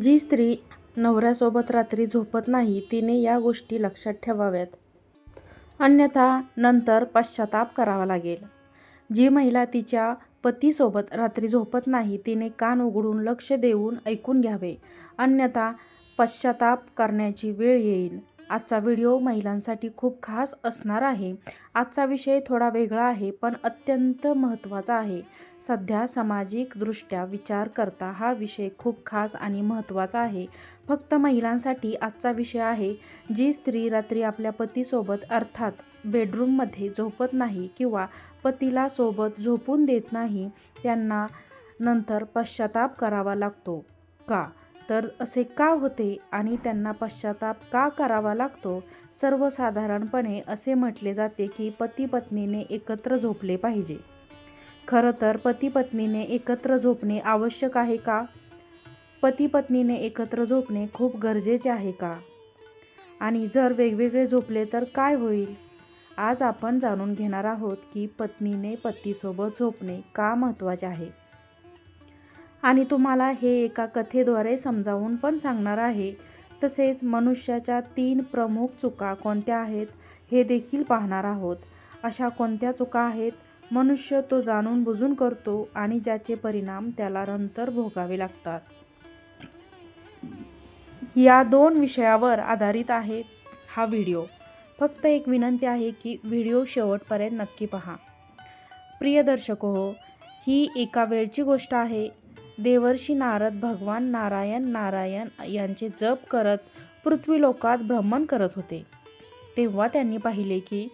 जी स्त्री नवऱ्यासोबत रात्री झोपत नाही तिने या गोष्टी लक्षात ठेवाव्यात. अन्यथा नंतर पश्चाताप करावा लागेल. जी महिला तिच्या पतीसोबत रात्री झोपत नाही तिने कान उघडून लक्ष देऊन ऐकून घ्यावे अन्यथा पश्चाताप करण्याची वेळ येईल. आजचा व्हिडिओ महिलांसाठी खूप खास असणार आहे. आजचा विषय थोडा वेगळा आहे पण अत्यंत महत्त्वाचा आहे. सध्या सामाजिकदृष्ट्या विचार करता हा विषय खूप खास आणि महत्त्वाचा आहे. फक्त महिलांसाठी आजचा विषय आहे. जी स्त्री रात्री आपल्या पतीसोबत अर्थात बेडरूममध्ये झोपत नाही किंवा पतीला सोबत झोपून देत नाही त्यांना नंतर पश्चाताप करावा लागतो. का? तर असे का होते आणि त्यांना पश्चाताप का करावा लागतो? सर्वसाधारणपणे असे म्हटले जाते की पती-पत्नीने एकत्र झोपले पाहिजे. खरं तर पती-पत्नीने एकत्र झोपणे आवश्यक आहे का? पती-पत्नीने एकत्र झोपणे खूप गरजेचे आहे का? आणि जर वेगवेगळे झोपले तर काय होईल? आज आपण जाणून घेणार आहोत की पत्नीने पतीसोबत झोपणे का महत्त्वाचे आहे. आणि तुम्हाला हे एका कथेद्वारे समजावून पण सांगणार आहे. तसेच मनुष्याच्या तीन प्रमुख चुका कोणत्या आहेत हे देखील पाहणार आहोत. अशा कोणत्या चुका आहेत? मनुष्य तो जाणून बुजून करतो आणि ज्याचे परिणाम त्याला नंतर भोगावे लागतात. या दोन विषयावर आधारित आहे हा व्हिडिओ. फक्त एक विनंती आहे की व्हिडिओ शेवटपर्यंत नक्की पहा. प्रिय दर्शकहो, ही एका वेळची गोष्ट आहे. देवर्षी नारद भगवान नारायण नारायण यांचे जप करत पृथ्वीलोकात भ्रमण करत होते. तेव्हा त्यांनी पाहिले की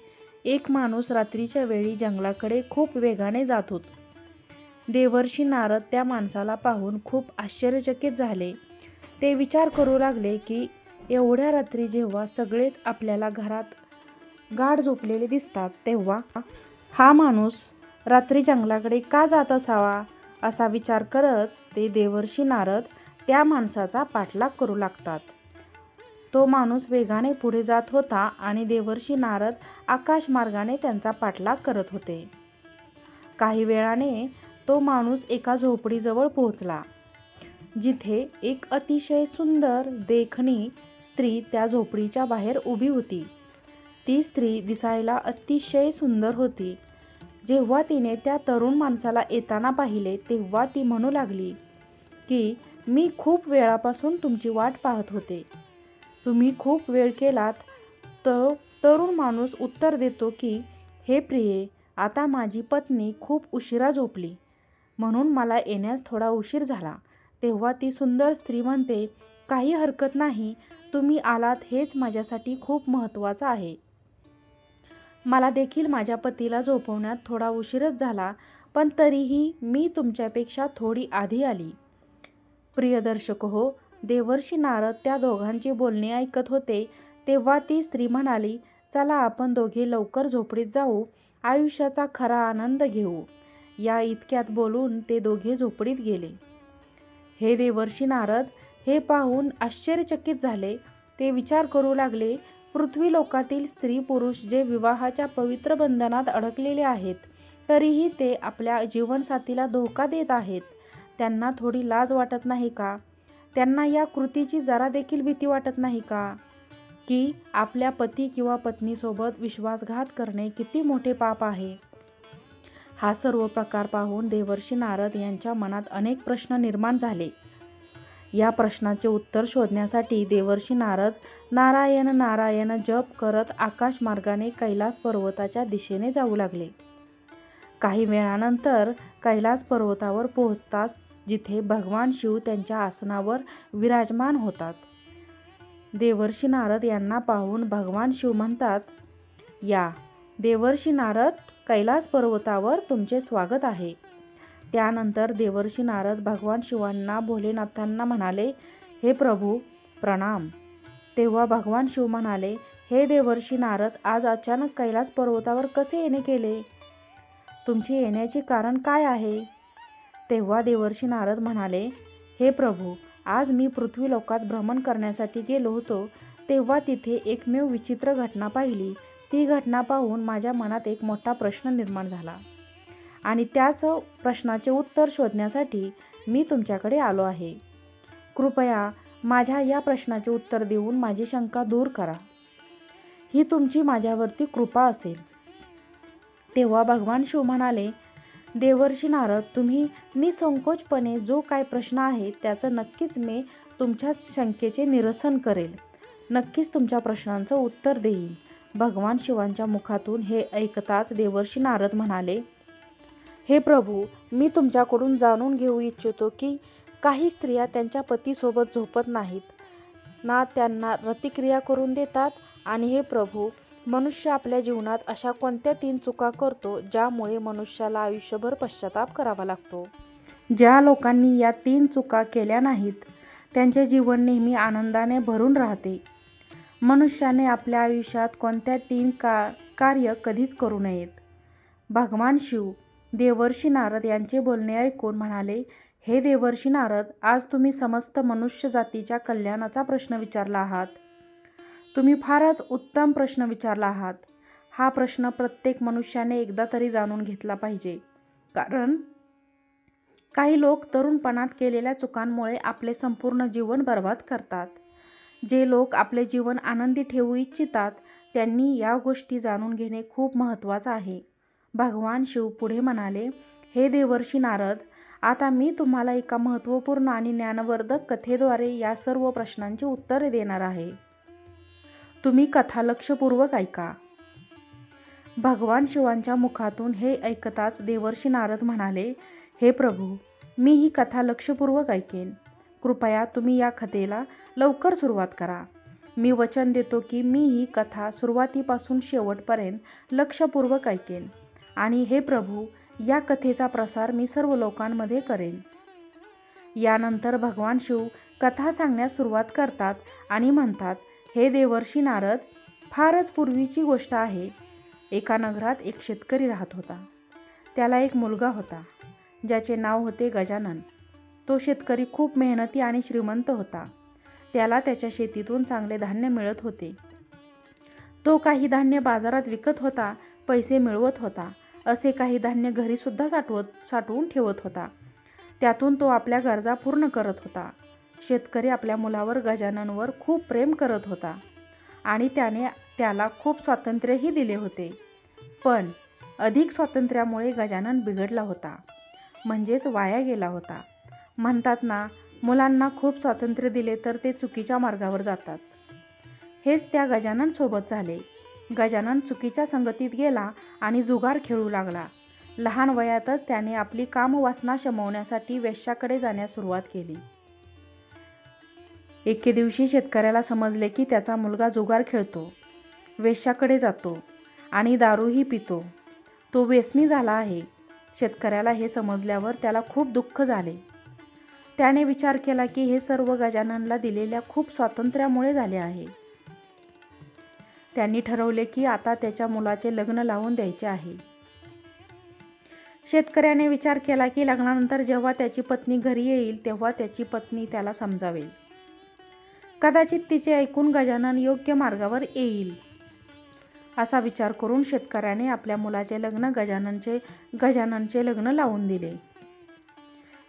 एक माणूस रात्रीच्या वेळी जंगलाकडे खूप वेगाने जात होत देवर्षी नारद त्या माणसाला पाहून खूप आश्चर्यचकित झाले. ते विचार करू लागले की एवढ्या रात्री जेव्हा सगळेच आपल्याला घरात गाढ झोपलेले दिसतात तेव्हा हा माणूस रात्री जंगलाकडे का जात असावा? असा विचार करत ते देवर्षी नारद त्या माणसाचा पाठलाग करू लागतात. तो माणूस वेगाने पुढे जात होता आणि देवर्षी नारद आकाशमार्गाने त्यांचा पाठलाग करत होते. काही वेळाने तो माणूस एका झोपडीजवळ पोहोचला. जिथे एक अतिशय सुंदर देखणी स्त्री त्या झोपडीच्या बाहेर उभी होती. ती स्त्री दिसायला अतिशय सुंदर होती. जेव्हा तिने त्या तरुण माणसाला येताना पाहिले तेव्हा ती म्हणू लागली की मी खूप वेळापासून तुमची वाट पाहत होते. तुम्ही खूप वेळ केलात. तर तरुण माणूस उत्तर देतो की हे प्रिये, आता माझी पत्नी खूप उशिरा झोपली म्हणून मला येण्यास थोडा उशीर झाला. तेव्हा ती सुंदर स्त्री म्हणते काही हरकत नाही. तुम्ही आलात हेच माझ्यासाठी खूप महत्त्वाचं आहे. मला देखील माझ्या पतीला झोपवण्यात थोडा उशीरच झाला पण तरीही मी तुमच्यापेक्षा थोडी आधी आली. प्रियदर्शक हो देवर्षी नारद त्या दोघांची बोलणे ऐकत होते तेव्हा ती स्त्री म्हणाली चला आपण दोघे लवकर झोपडीत जाऊ, आयुष्याचा खरा आनंद घेऊ. या इतक्यात बोलून ते दोघे झोपडीत गेले. हे देवर्षी नारद हे पाहून आश्चर्यचकित झाले. ते विचार करू लागले पृथ्वीलोकातील स्त्री-पुरुष जे विवाहाच्या पवित्र बंधनात अडकलेले आहेत तरीही ते आपल्या जीवनसाथीला धोका देत आहेत. त्यांना थोडी लाज वाटत नाही का? त्यांना या कृतीची जरा देखील भीती वाटत नाही का? की आपल्या पती किंवा पत्नीसोबत विश्वासघात करणे किती मोठे पाप आहे? हा सर्व प्रकार पाहून देवर्षी नारद यांच्या मनात अनेक प्रश्न निर्माण झाले. या प्रश्नाचे उत्तर शोधण्यासाठी देवर्षी नारद नारायण नारायण जप करत आकाशमार्गाने कैलास पर्वताच्या दिशेने जाऊ लागले. काही वेळानंतर कैलास पर्वतावर पोहोचताच जिथे भगवान शिव त्यांच्या आसनावर विराजमान होतात. देवर्षी नारद यांना पाहून भगवान शिव म्हणतात या देवर्षी नारद कैलास पर्वतावर तुमचे स्वागत आहे. त्यानंतर देवर्षी नारद भगवान शिवांना भोलेनाथांना म्हणाले हे प्रभू, प्रणाम. तेव्हा भगवान शिव म्हणाले हे देवर्षी नारद आज अचानक कैलास पर्वतावर कसे येणे केले? तुमचे येण्याचे कारण काय आहे? तेव्हा देवर्षी नारद म्हणाले हे प्रभू, आज मी पृथ्वीलोकात भ्रमण करण्यासाठी गेलो होतो तेव्हा तिथे एकमेव विचित्र घटना पाहिली. ती घटना पाहून माझ्या मनात एक मोठा प्रश्न निर्माण झाला आणि त्याच प्रश्नाचे उत्तर शोधण्यासाठी मी तुमच्याकडे आलो आहे. कृपया माझ्या या प्रश्नाचे उत्तर देऊन माझी शंका दूर करा. ही तुमची माझ्यावरती कृपा असेल. तेव्हा भगवान शिव म्हणाले देवर्षी नारद तुम्ही निसंकोचपणे जो काय प्रश्न आहे त्याचं नक्कीच मी तुमच्या शंकेचे निरसन करेल. नक्कीच तुमच्या प्रश्नांचं उत्तर देईन. भगवान शिवांच्या मुखातून हे ऐकताच देवर्षी नारद म्हणाले हे प्रभू मी तुमच्याकडून जाणून घेऊ इच्छितो की काही स्त्रिया त्यांच्या पतीसोबत झोपत नाहीत. ना त्यांना प्रतिक्रिया करून देतात आणि हे प्रभू मनुष्य आपल्या जीवनात अशा कोणत्या तीन चुका करतो ज्यामुळे मनुष्याला आयुष्यभर पश्चाताप करावा लागतो? ज्या लोकांनी या तीन चुका केल्या नाहीत त्यांचे जीवन नेहमी आनंदाने भरून राहते. मनुष्याने आपल्या आयुष्यात कोणत्या तीन का कार्य कधीच करू नयेत. भगवान शिव देवर्षी नारद यांचे बोलणे ऐकून म्हणाले हे देवर्षी नारद आज तुम्ही समस्त मनुष्य जातीच्या कल्याणाचा प्रश्न विचारला आहात. तुम्ही फारच उत्तम प्रश्न विचारला आहात. हा प्रश्न प्रत्येक मनुष्याने एकदा तरी जाणून घेतला पाहिजे. कारण काही लोक तरुणपणात केलेल्या चुकांमुळे आपले संपूर्ण जीवन बर्बाद करतात. जे लोक आपले जीवन आनंदी ठेवू इच्छितात त्यांनी या गोष्टी जाणून घेणे खूप महत्त्वाचं आहे. भगवान शिव पुढे म्हणाले हे देवर्षी नारद आता मी तुम्हाला एका महत्त्वपूर्ण आणि ज्ञानवर्धक कथेद्वारे या सर्व प्रश्नांची उत्तरे देणार आहे. तुम्ही कथा लक्षपूर्वक ऐका. भगवान शिवांच्या मुखातून हे ऐकताच देवर्षी नारद म्हणाले हे प्रभू मी ही कथा लक्षपूर्वक ऐकेन. कृपया तुम्ही या कथेला लवकर सुरुवात करा. मी वचन देतो की मी ही कथा सुरुवातीपासून शेवटपर्यंत लक्षपूर्वक ऐकेन. आणि हे प्रभू या कथेचा प्रसार मी सर्व लोकांमध्ये करेन. यानंतर भगवान शिव कथा सांगण्यास सुरुवात करतात आणि म्हणतात हे देवर्षी नारद फारच पूर्वीची गोष्ट आहे. एका नगरात एक शेतकरी राहत होता. त्याला एक मुलगा होता. ज्याचे नाव होते गजानन. तो शेतकरी खूप मेहनती आणि श्रीमंत होता. त्याला त्याच्या शेतीतून चांगले धान्य मिळत होते. तो काही धान्य बाजारात विकत होता पैसे मिळवत होता. असे काही धान्य घरीसुद्धा साठवत साठवून ठेवत होता. त्यातून तो आपल्या गरजा पूर्ण करत होता. शेतकरी आपल्या मुलावर गजाननवर खूप प्रेम करत होता आणि त्याने त्याला खूप स्वातंत्र्यही दिले होते. पण अधिक स्वातंत्र्यामुळे गजानन बिघडला होता. म्हणजेच वाया गेला होता. म्हणतात ना मुलांना खूप स्वातंत्र्य दिले तर ते चुकीच्या मार्गावर जातात. हेच त्या गजाननसोबत झाले. गजानन चुकीच्या संगतीत गेला आणि जुगार खेळू लागला. लहान वयातच त्याने आपली कामवासना शमवण्यासाठी वेश्याकडे जाण्यास सुरुवात केली. एके दिवशी शेतकऱ्याला समजले की त्याचा मुलगा जुगार खेळतो. वेश्याकडे जातो आणि दारूही पितो. तो व्यसनी झाला आहे. शेतकऱ्याला हे समजल्यावर त्याला खूप दुःख झाले. त्याने विचार केला की हे सर्व गजाननला दिलेल्या खूप स्वातंत्र्यामुळे झाले आहे. त्यांनी ठरवले की आता त्याच्या मुलाचे लग्न लावून द्यायचे आहे. शेतकऱ्याने विचार केला की लग्नानंतर जेव्हा त्याची पत्नी घरी येईल तेव्हा त्याची पत्नी त्याला समजावेल. कदाचित तिचे ऐकून गजानन योग्य मार्गावर येईल. असा विचार करून शेतकऱ्याने आपल्या मुलाचे लग्न गजाननचे गजाननचे लग्न लावून दिले.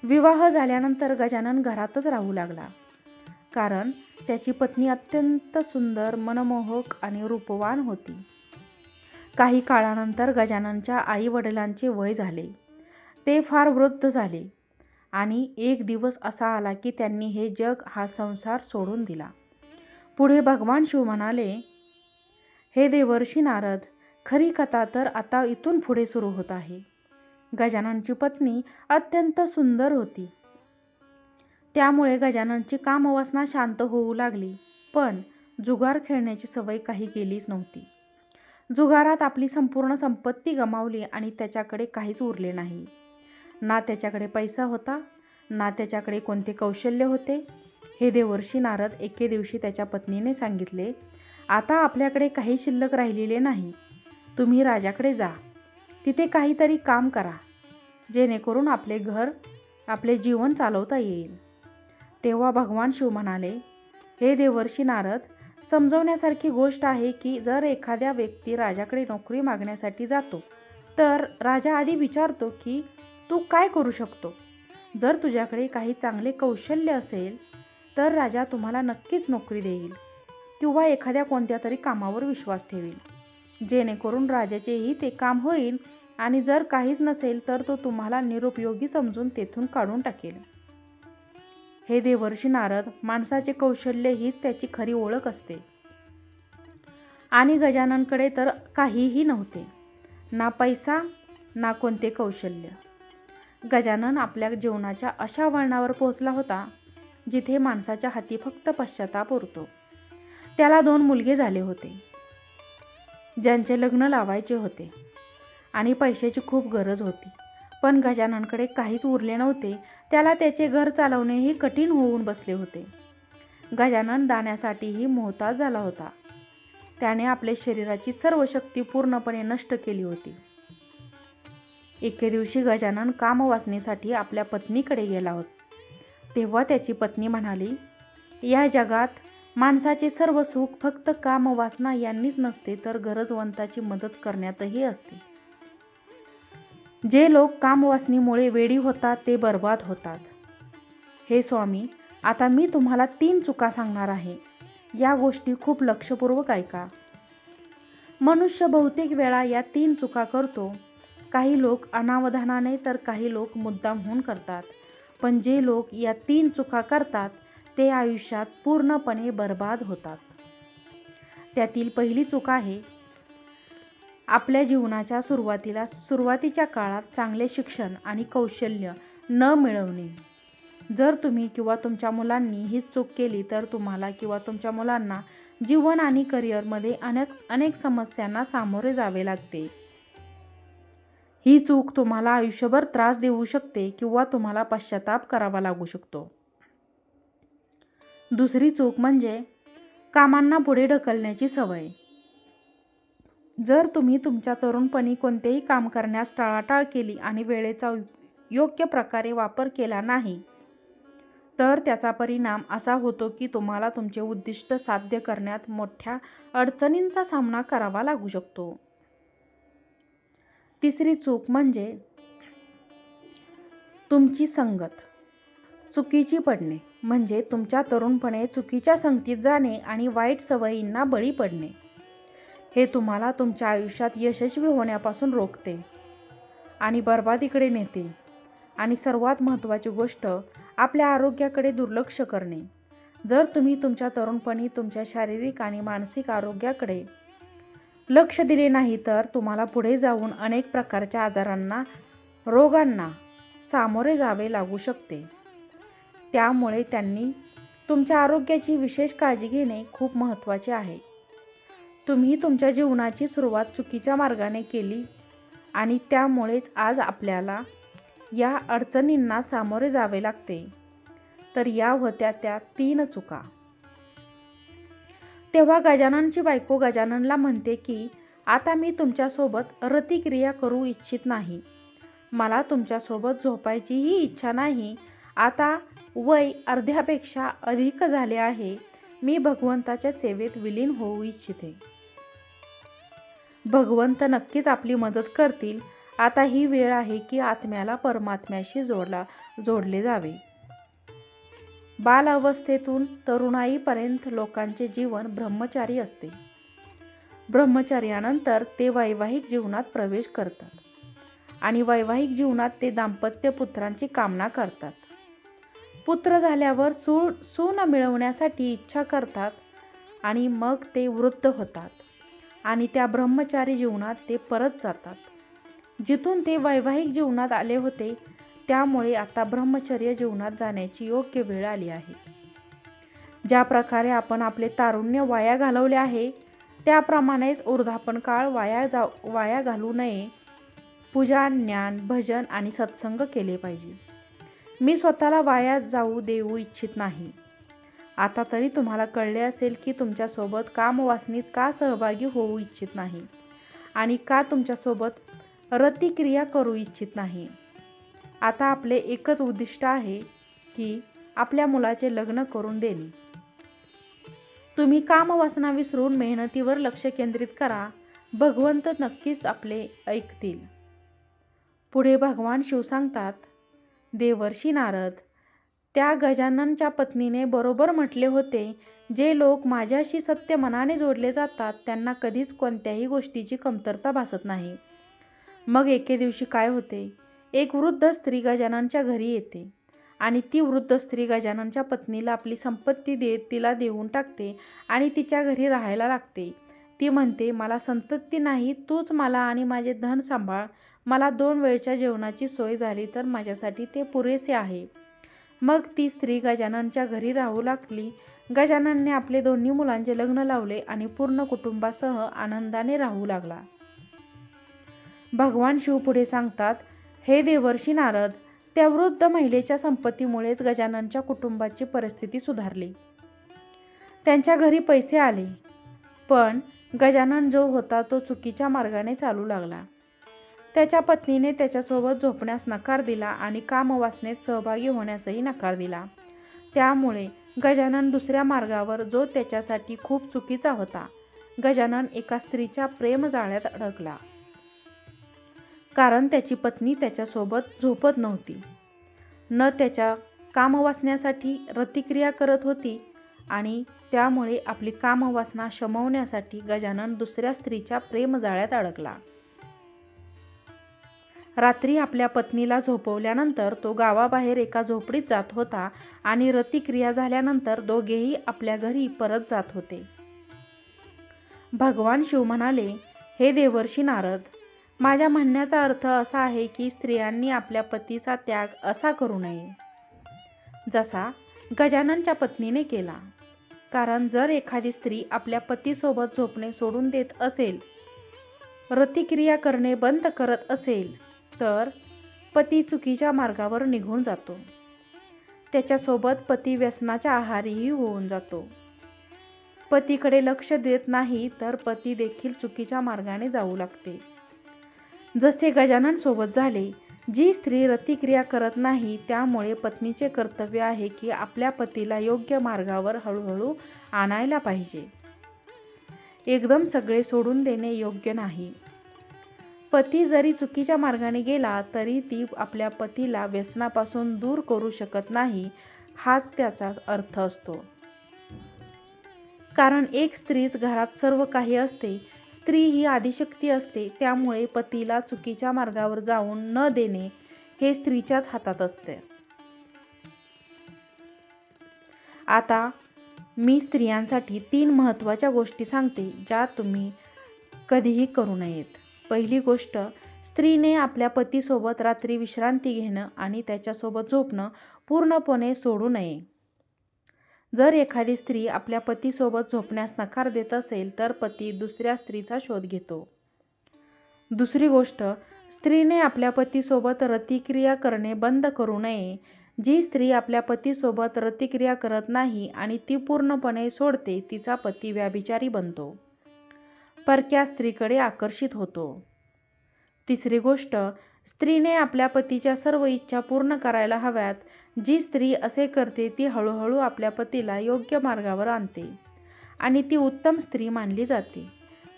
विवाह झाल्यानंतर गजानन घरातच राहू लागला. कारण त्याची पत्नी अत्यंत सुंदर मनमोहक आणि रूपवान होती. काही काळानंतर गजाननच्या आई वडिलांचे वय झाले. ते फार वृद्ध झाले आणि एक दिवस असा आला की त्यांनी हे जग हा संसार सोडून दिला. पुढे भगवान शिव म्हणाले हे देवर्षी नारद खरी कथा तर आता इथून पुढे सुरू होत आहे गजाननची पत्नी अत्यंत सुंदर होती. त्यामुळे गजाननची कामवासना शांत होऊ लागली. पण जुगार खेळण्याची सवय काही गेलीच नव्हती. जुगारात आपली संपूर्ण संपत्ती गमावली आणि त्याच्याकडे काहीच उरले नाही. ना त्याच्याकडे पैसा होता ना त्याच्याकडे कोणते कौशल्य होते हे देवर्षी नारद एके दिवशी त्याच्या पत्नीने सांगितले आता आपल्याकडे काही शिल्लक राहिलेले नाही. तुम्ही राजाकडे जा. तिथे काहीतरी काम करा. जेणेकरून आपले घर आपले जीवन चालवता येईल. तेव्हा भगवान शिव म्हणाले हे देवर्षी नारद समजवण्यासारखी गोष्ट आहे की जर एखाद्या व्यक्ती राजाकडे नोकरी मागण्यासाठी जातो तर राजा आधी विचारतो की तू काय करू शकतो? जर तुझ्याकडे काही चांगले कौशल्य असेल तर राजा तुम्हाला नक्कीच नोकरी देईल किंवा एखाद्या कोणत्या तरी कामावर विश्वास ठेवील. जेणेकरून राजाचेही ते काम होईल आणि जर काहीच नसेल तर तो तुम्हाला निरुपयोगी समजून तेथून काढून टाकेल. हे देवर्षी नारद माणसाचे कौशल्य हीच त्याची खरी ओळख असते. आणि गजाननकडे तर काहीही नव्हते. ना पैसा ना कोणते कौशल्य. गजानन आपल्या जीवनाच्या अशा वळणावर पोहोचला होता जिथे माणसाच्या हाती फक्त पश्चाताप उरतो. त्याला दोन मुलगे झाले होते. ज्यांचे लग्न लावायचे होते आणि पैशाची खूप गरज होती. पण गजाननकडे काहीच उरले नव्हते. त्याला त्याचे घर चालवणेही कठीण होऊन बसले होते. गजानन दाण्यासाठीही मोहताज झाला होता. त्याने आपल्या शरीराची सर्व शक्ती पूर्णपणे नष्ट केली होती. एके दिवशी गजानन कामवासनेसाठी आपल्या पत्नीकडे गेला होता. तेव्हा त्याची पत्नी म्हणाली या जगात माणसाचे सर्व सुख फक्त कामवासना यांनीच नसते तर गरजवंताची मदत करण्यातही असते. जे लोक कामवासनीमुळे वेडी होतात ते बर्बाद होतात. हे स्वामी आता मी तुम्हाला तीन चुका सांगणार आहे. या गोष्टी खूप लक्षपूर्वक ऐका. मनुष्य बहुतेक वेळा या तीन चुका करतो. काही लोक अनावधानाने तर काही लोक मुद्दामहून करतात. पण जे लोक या तीन चुका करतात ते आयुष्यात पूर्णपणे बर्बाद होतात. त्यातील पहिली चूक आहे आपल्या जीवनाच्या सुरुवातीला सुरुवातीच्या काळात चांगले शिक्षण आणि कौशल्य न मिळवणे. जर तुम्ही किंवा तुमच्या मुलांनी ही चूक केली तर तुम्हाला किंवा तुमच्या मुलांना जीवन आणि करिअरमध्ये अनेक अनेक समस्यांना सामोरे जावे लागते. ही चूक तुम्हाला आयुष्यभर त्रास देऊ शकते किंवा तुम्हाला पश्चाताप करावा लागू शकतो. दुसरी चूक म्हणजे कामांना पुढे ढकलण्याची सवय. जर तुम्ही तुमच्या तरुणपणी कोणतेही काम करण्यास टाळाटाळ केली आणि वेळेचा योग्य प्रकारे वापर केला नाही तर त्याचा परिणाम असा होतो की तुम्हाला तुमचे उद्दिष्ट साध्य करण्यात मोठ्या अडचणींचा सामना करावा लागू शकतो. तिसरी चूक म्हणजे तुमची संगत. चुकीची पडणे म्हणजे तुमच्या तरुणपणे चुकीच्या संगतीत जाणे आणि वाईट सवयींना बळी पडणे. हे तुम्हाला तुमच्या आयुष्यात यशस्वी होण्यापासून रोखते आणि बर्बादीकडे नेते आणि सर्वात महत्त्वाची गोष्ट आपल्या आरोग्याकडे दुर्लक्ष करणे. जर तुम्ही तुमच्या तरुणपणी तुमच्या शारीरिक आणि मानसिक आरोग्याकडे लक्ष दिले नाही तर तुम्हाला पुढे जाऊन अनेक प्रकारच्या आजारांना रोगांना सामोरे जावे लागू शकते. त्यामुळे त्यांनी तुमच्या आरोग्याची विशेष काळजी घेणे खूप महत्त्वाचे आहे. तुम्ही तुमच्या जीवनाची सुरुवात चुकीच्या मार्गाने केली आणि त्यामुळेच आज आपल्याला या अडचणींना सामोरे जावे लागते. तर या होत्या त्या तीन चुका. तेव्हा गजाननची बायको गजाननला म्हणते की आता मी तुमच्यासोबत रतिक्रिया करू इच्छित नाही. मला तुमच्यासोबत झोपायचीही इच्छा नाही. आता वय अर्ध्यापेक्षा अधिक झाले आहे. मी भगवंताच्या सेवेत विलीन होऊ इच्छिते. भगवंत नक्कीच आपली मदत करतील. आता ही वेळ आहे की आत्म्याला परमात्म्याशी जोडला जोडले जावे. बाल अवस्थेतून तरुणाईपर्यंत लोकांचे जीवन ब्रह्मचारी असते. ब्रह्मचर्यानंतर ते वैवाहिक जीवनात प्रवेश करतात आणि वैवाहिक जीवनात ते दाम्पत्य पुत्रांची कामना करतात. पुत्र झाल्यावर सू सून मिळवण्यासाठी इच्छा करतात आणि मग ते वृद्ध होतात आणि त्या ब्रह्मचारी जीवनात ते परत जातात. जिथून ते वैवाहिक जीवनात आले होते त्यामुळे आता ब्रह्मचर्य जीवनात जाण्याची योग्य वेळ आली आहे. ज्या प्रकारे आपण आपले तारुण्य वाया घालवले आहे त्याप्रमाणेच वृद्धापन काळ वाया जा वाया घालू नये. पूजा ज्ञान भजन आणि सत्संग केले पाहिजे. मी स्वतःला वाया जाऊ देऊ इच्छित नाही. आता तरी तुम्हाला कळले असेल की तुमच्यासोबत कामवासनीत का सहभागी होऊ इच्छित नाही आणि का तुमच्यासोबत रतिक्रिया करू इच्छित नाही. आता आपले एकच उद्दिष्ट आहे की आपल्या मुलाचे लग्न करून देणे. तुम्ही कामवासना विसरून मेहनतीवर लक्ष केंद्रित करा. भगवंत नक्कीच आपले ऐकतील. पुढे भगवान शिव सांगतात देवर्षी नारद. त्या गजाननच्या पत्नीने बरोबर म्हटले होते जे लोक माझ्याशी सत्य मनाने जोडले जातात त्यांना कधीच कोणत्याही गोष्टीची कमतरता भासत नाही. मग एके दिवशी काय होते? एक वृद्ध स्त्री गजाननच्या घरी येते आणि ती वृद्ध स्त्री गजाननच्या पत्नीला आपली संपत्ती देत तिला देऊन टाकते आणि तिच्या घरी राहायला लागते. ती म्हणते मला संतती नाही तूच मला आणि माझे धन सांभाळ. मला दोन वेळच्या जेवणाची सोय झाली तर माझ्यासाठी ते पुरेसे आहे. मग ती स्त्री गजाननच्या घरी राहू लागली. गजाननने आपले दोन्ही मुलांचे लग्न लावले आणि पूर्ण कुटुंबासह आनंदाने राहू लागला. भगवान शिव पुढे सांगतात हे देवर्षी नारद त्या वृद्ध महिलेच्या संपत्तीमुळेच गजाननच्या कुटुंबाची परिस्थिती सुधारली. त्यांच्या घरी पैसे आले. पण गजानन जो होता तो चुकीच्या मार्गाने चालू लागला. त्याच्या पत्नीने त्याच्यासोबत झोपण्यास नकार दिला आणि कामवासनेत सहभागी होण्यासही नकार दिला. त्यामुळे गजानन दुसऱ्या मार्गावर जो त्याच्यासाठी खूप चुकीचा होता. गजानन एका स्त्रीच्या प्रेमजाळ्यात अडकला. कारण त्याची पत्नी त्याच्यासोबत झोपत नव्हती. न त्याच्या कामवासण्यासाठी रतिक्रिया करत होती आणि त्यामुळे आपली कामवासना शमवण्यासाठी गजानन दुसऱ्या स्त्रीच्या प्रेमजाळ्यात अडकला. रात्री आपल्या पत्नीला झोपवल्यानंतर तो गावाबाहेर एका झोपडीत जात होता आणि रतिक्रिया झाल्यानंतर दोघेही आपल्या घरी परत जात होते. भगवान शिव म्हणाले हे देवर्षी नारद माझ्या म्हणण्याचा अर्थ असा आहे की स्त्रियांनी आपल्या पतीचा त्याग असा करू नये. जसा गजाननच्या पत्नीने केला. कारण जर एखादी स्त्री आपल्या पतीसोबत झोपणे सोडून देत असेल रतिक्रिया करणे बंद करत असेल तर पती चुकीच्या मार्गावर निघून जातो. त्याच्यासोबत पती व्यसनाच्या आहारीही होऊन जातो. पतीकडे लक्ष देत नाही तर पती देखील चुकीच्या मार्गाने जाऊ लागते. जसे गजानन सोबत झाले जी स्त्री रतिक्रिया करत नाही त्यामुळे पत्नीचे कर्तव्य आहे की आपल्या पतीला योग्य मार्गावर हळूहळू आणायला पाहिजे. एकदम सगळे सोडून देणे योग्य नाही. पती जरी चुकीच्या मार्गाने गेला तरी ती आपल्या पतीला व्यसनापासून दूर करू शकत नाही हाच त्याचा अर्थ असतो. कारण एक स्त्रीच घरात सर्व काही असते स्त्री ही आदिशक्ती असते त्यामुळे पतीला चुकीच्या मार्गावर जाऊन न देणे हे स्त्रीच्याच हातात असते. आता मी स्त्रियांसाठी तीन महत्त्वाच्या गोष्टी सांगते ज्या तुम्ही कधीही करू नयेत. पहिली गोष्ट स्त्रीने आपल्या पतीसोबत रात्री विश्रांती घेणं आणि त्याच्यासोबत झोपणं पूर्णपणे सोडू नये. जर एखादी स्त्री आपल्या पतीसोबत झोपण्यास नकार देत असेल तर पती दुसऱ्या स्त्रीचा शोध घेतो. दुसरी गोष्ट स्त्रीने आपल्या पतीसोबत रतिक्रिया करणे बंद करू नये. जी स्त्री आपल्या पतीसोबत रतिक्रिया करत नाही आणि ती पूर्णपणे सोडते तिचा पती व्याभिचारी बनतो. परक्या स्त्रीकडे आकर्षित होतो. तिसरी गोष्ट स्त्रीने आपल्या पतीच्या सर्व इच्छा पूर्ण करायला हव्यात. जी स्त्री असे करते ती हळूहळू आपल्या पतीला योग्य मार्गावर आणते आणि ती उत्तम स्त्री मानली जाते.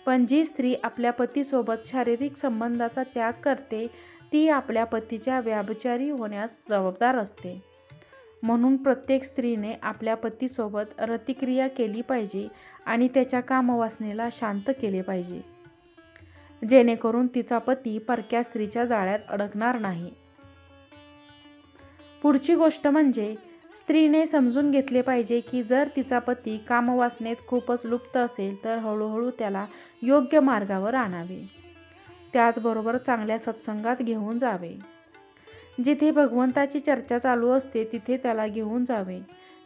पण जी स्त्री आपल्या पतीसोबत शारीरिक संबंधाचा त्याग करते ती आपल्या पतीच्या व्याभिचारी होण्यास जबाबदार असते. म्हणून प्रत्येक स्त्रीने आपल्या पतीसोबत रतिक्रिया केली पाहिजे आणि त्याच्या कामवासनेला शांत केले पाहिजे. जेणेकरून तिचा पती परक्या स्त्रीच्या जाळ्यात अडकणार नाही. पुढची गोष्ट म्हणजे स्त्रीने समजून घेतले पाहिजे की जर तिचा पती कामवासनेत खूपच लुप्त असेल तर हळूहळू त्याला योग्य मार्गावर आणावे. त्याचबरोबर चांगल्या सत्संगात घेऊन जावे. जिथे भगवंताची चर्चा चालू असते तिथे त्याला घेऊन जावे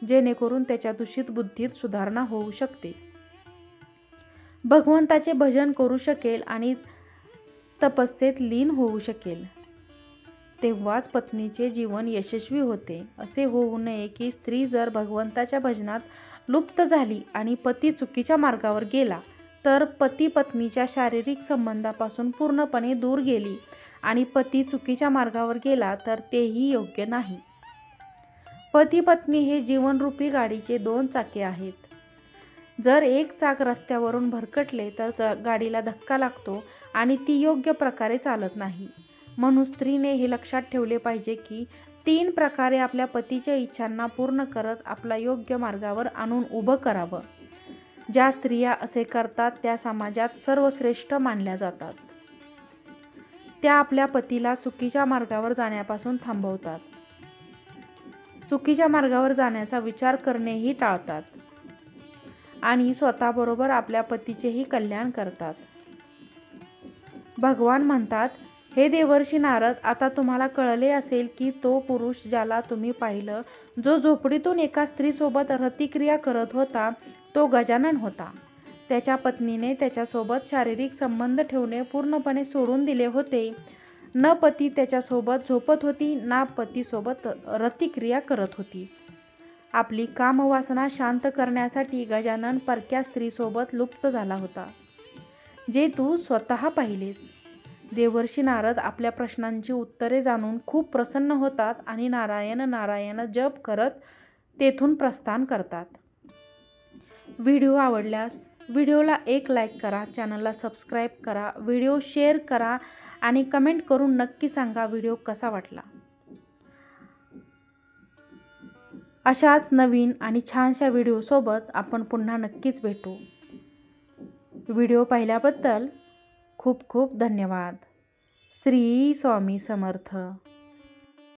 जेणेकरून त्याच्या दूषित बुद्धीत सुधारणा होऊ शकते. भगवंताचे भजन करू शकेल आणि तपस्येत लीन होऊ शकेल. तेव्हाच पत्नीचे जीवन यशस्वी होते. असे होऊ नये की स्त्री जर भगवंताच्या भजनात लुप्त झाली आणि पती चुकीच्या मार्गावर गेला तर पती पत्नीच्या शारीरिक संबंधापासून पूर्णपणे दूर गेली. आणि पती चुकीच्या मार्गावर गेला तर तेही योग्य नाही. पती पत्नी हे जीवनरूपी गाडीचे दोन चाके आहेत. जर एक चाक रस्त्यावरून भरकटले तर गाडीला धक्का लागतो आणि ती योग्य प्रकारे चालत नाही. म्हणून स्त्रीने हे लक्षात ठेवले पाहिजे की तीन प्रकारे आपल्या पतीच्या इच्छांना पूर्ण करत आपला योग्य मार्गावर आणून उभं करावं. ज्या स्त्रिया असे करतात त्या समाजात सर्वश्रेष्ठ मानल्या जातात. त्या आपल्या पतीला चुकीच्या मार्गावर जाण्यापासून थांबवतात. चुकीच्या मार्गावर जाण्याचा विचार करणेही टाळतात. आणि स्वतःबरोबर आपल्या पतीचेही कल्याण करतात. भगवान म्हणतात हे देवर्षी नारद आता तुम्हाला कळले असेल की तो पुरुष ज्याला तुम्ही पाहिलं जो झोपडीतून एका स्त्रीसोबत रतिक्रिया करत होता तो गजानन होता. त्याच्या पत्नीने त्याच्यासोबत शारीरिक संबंध ठेवणे पूर्णपणे सोडून दिले होते. न पती त्याच्यासोबत झोपत होती ना पतीसोबत रतिक्रिया करत होती. आपली कामवासना शांत करण्यासाठी गजानन परक्या स्त्रीसोबत लुप्त झाला होता. जे तू स्वतः पाहिलेस. देवर्षी नारद आपल्या प्रश्नांची उत्तरे जाणून खूप प्रसन्न होतात आणि नारायण नारायण जप करत तेथून प्रस्थान करतात. व्हिडिओ आवडल्यास व्हिडिओला एक लाईक करा चॅनलला सबस्क्राईब करा व्हिडिओ शेअर करा आणि कमेंट करून नक्की सांगा व्हिडिओ कसा वाटला. अशाच नवीन आणि छानशा व्हिडिओसोबत आपण पुन्हा नक्कीच भेटू. व्हिडिओ पाहिल्याबद्दल खूप खूप धन्यवाद. श्री स्वामी समर्थ.